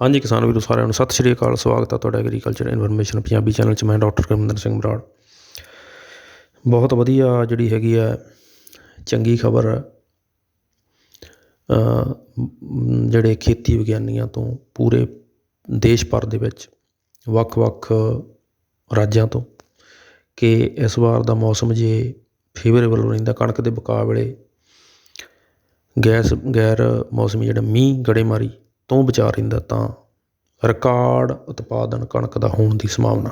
ਹਾਂਜੀ ਕਿਸਾਨ ਵੀਰੋ, ਸਾਰਿਆਂ ਨੂੰ ਸਤਿ ਸ਼੍ਰੀ ਅਕਾਲ, ਸਵਾਗਤ ਹੈ ਤੁਹਾਡਾ ਐਗਰੀਕਲਚਰ ਇਨਫੋਰਮੇਸ਼ਨ ਪੰਜਾਬੀ ਚੈਨਲ 'ਚ। ਮੈਂ ਡਾਕਟਰ ਕਰਮਿੰਦਰ ਸਿੰਘ ਬਰਾੜ। ਬਹੁਤ ਵਧੀਆ ਜਿਹੜੀ ਹੈਗੀ ਆ, ਚੰਗੀ ਖਬਰ ਜਿਹੜੇ ਖੇਤੀ ਵਿਗਿਆਨੀਆਂ ਤੋਂ ਪੂਰੇ ਦੇਸ਼ ਭਰ ਦੇ ਵਿੱਚ, ਵੱਖ-ਵੱਖ ਰਾਜਾਂ ਤੋਂ ਕਿ ਇਸ ਵਾਰ ਦਾ ਮੌਸਮ ਜੇ ਫੇਵਰੇਬਲ ਰਹਿੰਦਾ, ਕਣਕ ਦੇ ਬਕਾਅ ਵੇਲੇ ਗੈਸ, ਗੈਰ ਮੌਸਮੀ ਜਿਹੜਾ ਮੀਂਹ, ਗੜੇਮਾਰੀ ਤੋਂ ਬਚਾ ਰਹਿੰਦਾ ਤਾਂ ਰਿਕਾਰਡ ਉਤਪਾਦਨ ਕਣਕ ਦਾ ਹੋਣ ਦੀ ਸੰਭਾਵਨਾ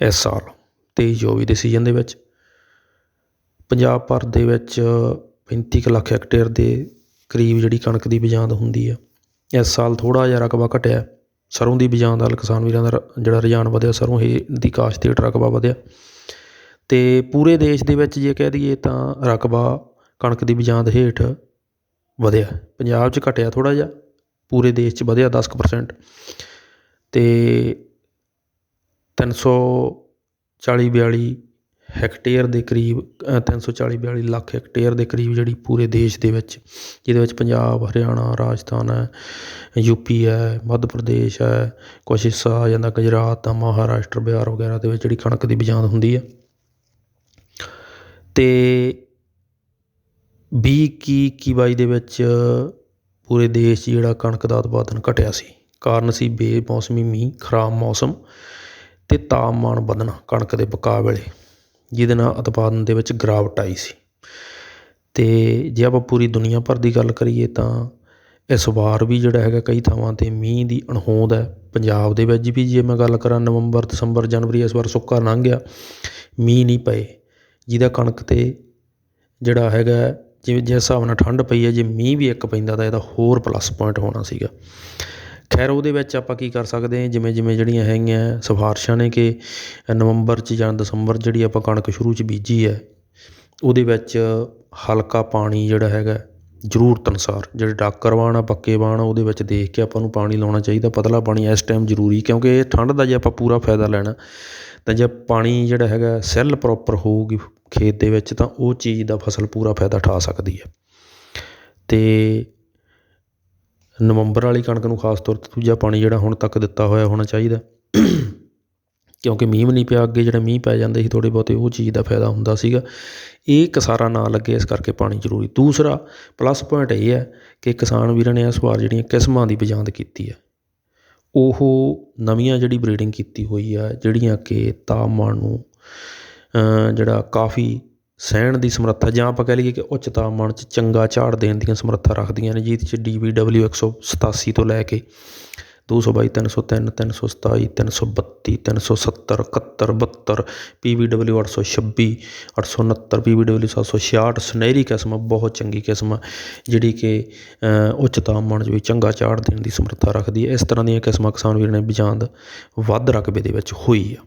ਇਸ ਸਾਲ ਤੇਈ ਚੌਵੀ ਦੇ ਸੀਜ਼ਨ ਦੇ ਵਿੱਚ, ਪੰਜਾਬ ਭਰ ਦੇ ਵਿੱਚ ਪੈਂਤੀ ਕੁ ਲੱਖ ਹੈਕਟੇਅਰ ਦੇ ਕਰੀਬ ਜਿਹੜੀ ਕਣਕ ਦੀ ਬਿਜਾਂਦ ਹੁੰਦੀ ਆ, ਇਸ ਸਾਲ ਥੋੜ੍ਹਾ ਜਿਹਾ ਰਕਬਾ ਘਟਿਆ, ਸਰੋਂ ਦੀ ਬਿਜਾਂਦ ਵੱਲ ਕਿਸਾਨ ਵੀਰਾਂ ਦਾ ਰ- ਜਿਹੜਾ ਰੁਝਾਨ ਵਧਿਆ, ਸਰੋਂ ਇਹ ਦੀ ਕਾਸ਼ਤ ਹੇਠ ਰਕਬਾ ਵਧਿਆ ਅਤੇ ਪੂਰੇ ਦੇਸ਼ ਦੇ ਵਿੱਚ ਜੇ ਕਹਿ ਦਈਏ ਤਾਂ ਰਕਬਾ ਕਣਕ ਦੀ ਬਿਜਾਂਦ ਹੇਠ ਵਧਿਆ, ਪੰਜਾਬ 'ਚ ਘਟਿਆ ਥੋੜ੍ਹਾ ਜਿਹਾ ਪੂਰੇ ਦੇਸ਼ 'ਚ ਵਧਿਆ ਦਸ ਕੁ ਪਰਸੈਂਟ ਅਤੇ ਤਿੰਨ ਸੌ ਚਾਲੀ ਬਿਆਲੀ ਹੈਕਟੇਅਰ ਦੇ ਕਰੀਬ ਤਿੰਨ ਸੌ ਚਾਲੀ ਬਿਆਲੀ ਲੱਖ ਹੈਕਟੇਅਰ ਦੇ ਕਰੀਬ ਜਿਹੜੀ ਪੂਰੇ ਦੇਸ਼ ਦੇ ਵਿੱਚ, ਜਿਹਦੇ ਵਿੱਚ ਪੰਜਾਬ, ਹਰਿਆਣਾ, ਰਾਜਸਥਾਨ ਹੈ ਯੂਪੀ ਹੈ, ਮੱਧ ਪ੍ਰਦੇਸ਼ ਹੈ, ਕੁਛ ਹਿੱਸਾ ਆ ਜਾਂਦਾ ਗੁਜਰਾਤ ਦਾ ਮਹਾਰਾਸ਼ਟਰ, ਬਿਹਾਰ ਵਗੈਰਾ ਦੇ ਵਿੱਚ ਜਿਹੜੀ ਕਣਕ ਦੀ ਬਿਜਾਂਦ ਹੁੰਦੀ ਹੈ। ਅਤੇ ਵੀਹ ਇੱਕੀ ਇੱਕੀ ਬਾਈ ਦੇ ਵਿੱਚ ਪੂਰੇ ਦੇਸ਼ 'ਚ ਜਿਹੜਾ ਕਣਕ ਦਾ ਉਤਪਾਦਨ ਘਟਿਆ ਸੀ। ਕਾਰਨ ਸੀ ਬੇਮੌਸਮੀ, ਮੀਂਹ, ਖਰਾਬ ਮੌਸਮ ਅਤੇ ਤਾਪਮਾਨ ਵਧਣਾ ਕਣਕ ਦੇ ਬਕਾਅ ਵੇਲੇ ਜਿਹਦੇ ਨਾਲ ਉਤਪਾਦਨ ਦੇ ਵਿੱਚ ਗਿਰਾਵਟ ਆਈ ਸੀ। ਅਤੇ ਜੇ ਆਪਾਂ ਪੂਰੀ ਦੁਨੀਆ ਭਰ ਦੀ ਗੱਲ ਕਰੀਏ ਤਾਂ ਇਸ ਵਾਰ ਵੀ ਜਿਹੜਾ ਹੈਗਾ ਕਈ ਥਾਵਾਂ 'ਤੇ ਮੀਂਹ ਦੀ ਅਣਹੋਂਦ ਹੈ। ਪੰਜਾਬ ਦੇ ਵਿੱਚ ਵੀ ਜੇ ਮੈਂ ਗੱਲ ਕਰਾਂ ਨਵੰਬਰ, ਦਸੰਬਰ, ਜਨਵਰੀ ਇਸ ਵਾਰ ਸੁੱਕਾ ਲੰਘ ਗਿਆ। ਮੀਂਹ ਨਹੀਂ ਪਏ, ਜਿਹਦਾ ਕਣਕ 'ਤੇ ਜਿਹੜਾ ਹੈਗਾ ਜਿਵੇਂ ਜਿਸ ਹਿਸਾਬ ਨਾਲ ਠੰਡ ਪਈ ਹੈ, ਜੇ ਮੀਂਹ ਵੀ ਇੱਕ ਪੈਂਦਾ ਤਾਂ ਇਹਦਾ ਹੋਰ ਪਲੱਸ ਪੁਆਇੰਟ ਹੋਣਾ ਸੀਗਾ। ਖੈਰ ਉਹਦੇ ਵਿੱਚ ਆਪਾਂ ਕੀ ਕਰ ਸਕਦੇ ਜਿਵੇਂ ਜਿਵੇਂ ਜਿਹੜੀਆਂ ਹੈਗੀਆਂ ਸਿਫਾਰਸ਼ਾਂ ਨੇ ਕਿ ਨਵੰਬਰ 'ਚ ਜਾਂ ਦਸੰਬਰ 'ਚ ਜਿਹੜੀ ਆਪਾਂ ਕਣਕ ਸ਼ੁਰੂ 'ਚ ਬੀਜੀ ਹੈ, ਉਹਦੇ ਵਿੱਚ ਹਲਕਾ ਪਾਣੀ ਜਿਹੜਾ ਹੈਗਾ, ਜ਼ਰੂਰਤ ਅਨੁਸਾਰ ਜਿਹੜੇ ਡਾਕਰ ਵਾਣ ਆ, ਪੱਕੇ ਵਾਣ ਆ, ਉਹਦੇ ਵਿੱਚ ਦੇਖ ਕੇ ਆਪਾਂ ਨੂੰ ਪਾਣੀ ਲਾਉਣਾ ਚਾਹੀਦਾ, ਪਤਲਾ ਪਾਣੀ ਇਸ ਟਾਈਮ ਜ਼ਰੂਰੀ, ਕਿਉਂਕਿ ਇਹ ਠੰਡ ਦਾ ਜੇ ਆਪਾਂ ਪੂਰਾ ਫਾਇਦਾ ਲੈਣਾ, ਤਾਂ ਜੇ ਪਾਣੀ ਜਿਹੜਾ ਹੈਗਾ, ਸੈੱਲ ਪ੍ਰੋਪਰ ਹੋਊਗੀ ਖੇਤ ਦੇ ਵਿੱਚ ਤਾਂ ਉਹ ਚੀਜ਼ ਦਾ ਫਸਲ ਪੂਰਾ ਫਾਇਦਾ ਉਠਾ ਸਕਦੀ ਹੈ। ਅਤੇ ਨਵੰਬਰ ਵਾਲੀ ਕਣਕ ਨੂੰ ਖਾਸ ਤੌਰ 'ਤੇ ਦੂਜਾ ਪਾਣੀ ਜਿਹੜਾ ਹੁਣ ਤੱਕ ਦਿੱਤਾ ਹੋਇਆ ਹੋਣਾ ਚਾਹੀਦਾ ਕਿਉਂਕਿ ਮੀਂਹ ਵੀ ਨਹੀਂ ਪਿਆ, ਅੱਗੇ ਜਿਹੜੇ ਮੀਂਹ ਪੈ ਜਾਂਦੇ ਸੀ ਥੋੜ੍ਹੇ ਬਹੁਤੇ ਉਹ ਚੀਜ਼ ਦਾ ਫਾਇਦਾ ਹੁੰਦਾ ਸੀਗਾ। ਇਹ ਕਸਾਰਾ ਨਾ ਲੱਗੇ ਇਸ ਕਰਕੇ ਪਾਣੀ ਜ਼ਰੂਰੀ। ਦੂਸਰਾ ਪਲੱਸ ਪੁਆਇੰਟ ਇਹ ਹੈ ਕਿ ਕਿਸਾਨ ਵੀਰਾਂ ਨੇ ਇਸ ਵਾਰ ਜਿਹੜੀਆਂ ਕਿਸਮਾਂ ਦੀ ਬਿਜਾਂਦ ਕੀਤੀ ਹੈ। ਉਹ ਨਵੀਆਂ ਜਿਹੜੀ ਬਰੀਡਿੰਗ ਕੀਤੀ ਹੋਈ ਆ ਜਿਹੜੀਆਂ ਕਿ ਤਾਪਮਾਨ ਨੂੰ ਜਿਹੜਾ ਕਾਫੀ ਸਹਿਣ ਦੀ ਸਮਰੱਥਾ ਜਾਂ ਆਪਾਂ ਕਹਿ ਲਈਏ ਕਿ ਉੱਚ ਤਾਪਮਾਨ 'ਚ ਚੰਗਾ ਝਾੜ ਦੇਣ ਦੀਆਂ ਸਮਰੱਥਾ ਰੱਖਦੀਆਂ ਨੇ ਜਿਹਦੇ 'ਚ ਡੀ ਵੀ ਡਬਲਿਊ ਇੱਕ ਸੌ ਸਤਾਸੀ ਤੋਂ ਲੈ ਕੇ ਦੋ ਸੌ ਬਾਈ ਤਿੰਨ ਸੌ ਤਿੰਨ ਤਿੰਨ ਸੌ ਸਤਾਈ ਤਿੰਨ ਸੌ ਬੱਤੀ ਤਿੰਨ ਸੌ ਸੱਤਰ ਇਕਹੱਤਰ ਬਹੱਤਰ ਪੀ ਵੀ ਡਬਲਿਊ ਅੱਠ ਸੌ ਛੱਬੀ ਅੱਠ ਸੌ ਉਣਹੱਤਰ ਪੀ ਵੀ ਡਬਲਿਊ ਸੱਤ ਸੌ ਛਿਆਹਠ ਸੁਨਹਿਰੀ ਕਿਸਮ ਆ, ਬਹੁਤ ਚੰਗੀ ਕਿਸਮ ਆ, ਜਿਹੜੀ ਕਿ ਉੱਚ ਤਾਪਮਾਨ 'ਚ ਵੀ ਚੰਗਾ ਝਾੜ ਦੇਣ ਦੀ ਸਮਰੱਥਾ ਰੱਖਦੀ ਹੈ। ਇਸ ਤਰ੍ਹਾਂ ਦੀਆਂ ਕਿਸਮਾਂ ਕਿਸਾਨ ਵੀਰ ਨੇ ਬਿਜਾਂਦ ਵੱਧ ਰਕਬੇ ਦੇ ਵਿੱਚ ਹੋਈ ਆ।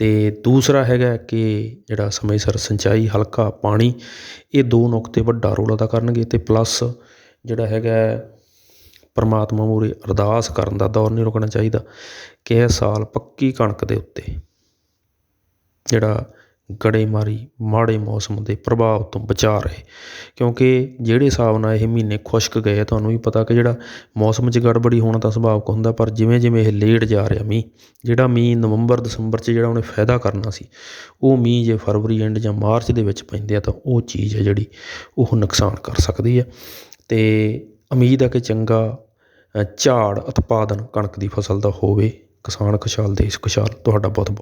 ਅਤੇ ਦੂਸਰਾ ਹੈਗਾ ਕਿ ਜਿਹੜਾ ਸਮੇਂ ਸਿਰ ਸਿੰਚਾਈ, ਹਲਕਾ, ਪਾਣੀ, ਇਹ ਦੋ ਨੁਕਤੇ ਵੱਡਾ ਰੋਲ ਅਦਾ ਕਰਨਗੇ ਅਤੇ ਪਲੱਸ ਜਿਹੜਾ ਹੈਗਾ ਪਰਮਾਤਮਾ ਮੂਹਰੇ ਅਰਦਾਸ ਕਰਨ ਦਾ ਦੌਰ ਨਹੀਂ ਰੁਕਣਾ ਚਾਹੀਦਾ, ਕਿ ਇਹ ਸਾਲ ਪੱਕੀ ਕਣਕ ਦੇ ਉੱਤੇ ਜਿਹੜਾ ਗੜੇਮਾਰੀ ਮਾੜੇ ਮੌਸਮ ਦੇ ਪ੍ਰਭਾਵ ਤੋਂ ਬਚਾ ਰਹੇ। ਕਿਉਂਕਿ ਜਿਹੜੇ ਹਿਸਾਬ ਨਾਲ ਇਹ ਮਹੀਨੇ ਖੁਸ਼ਕ ਗਏ ਤੁਹਾਨੂੰ ਵੀ ਪਤਾ ਕਿ ਜਿਹੜਾ ਮੌਸਮ 'ਚ ਗੜਬੜੀ ਹੋਣਾ ਤਾਂ ਸੁਭਾਵਿਕ ਹੁੰਦਾ, ਪਰ ਜਿਵੇਂ ਜਿਵੇਂ ਇਹ ਲੇਟ ਜਾ ਰਿਹਾ ਮੀਂਹ, ਜਿਹੜਾ ਮੀਂਹ ਨਵੰਬਰ, ਦਸੰਬਰ 'ਚ ਜਿਹੜਾ ਉਹਨੇ ਫਾਇਦਾ ਕਰਨਾ ਸੀ, ਉਹ ਮੀਂਹ ਜੇ ਫਰਵਰੀ ਐਂਡ ਜਾਂ ਮਾਰਚ ਦੇ ਵਿੱਚ ਪੈਂਦੇ ਆ, ਤਾਂ ਉਹ ਚੀਜ਼ ਹੈ ਜਿਹੜੀ ਉਹ ਨੁਕਸਾਨ ਕਰ ਸਕਦੀ ਹੈ। ਅਤੇ ਉਮੀਦ ਹੈ ਕਿ ਚੰਗਾ ਝਾੜ ਉਤਪਾਦਨ ਕਣਕ ਦੀ ਫਸਲ ਦਾ ਹੋਵੇ। ਕਿਸਾਨ ਖੁਸ਼ਹਾਲ, ਦੇਸ਼ ਖੁਸ਼ਹਾਲ। ਤੁਹਾਡਾ ਬਹੁਤ ਬਹੁਤ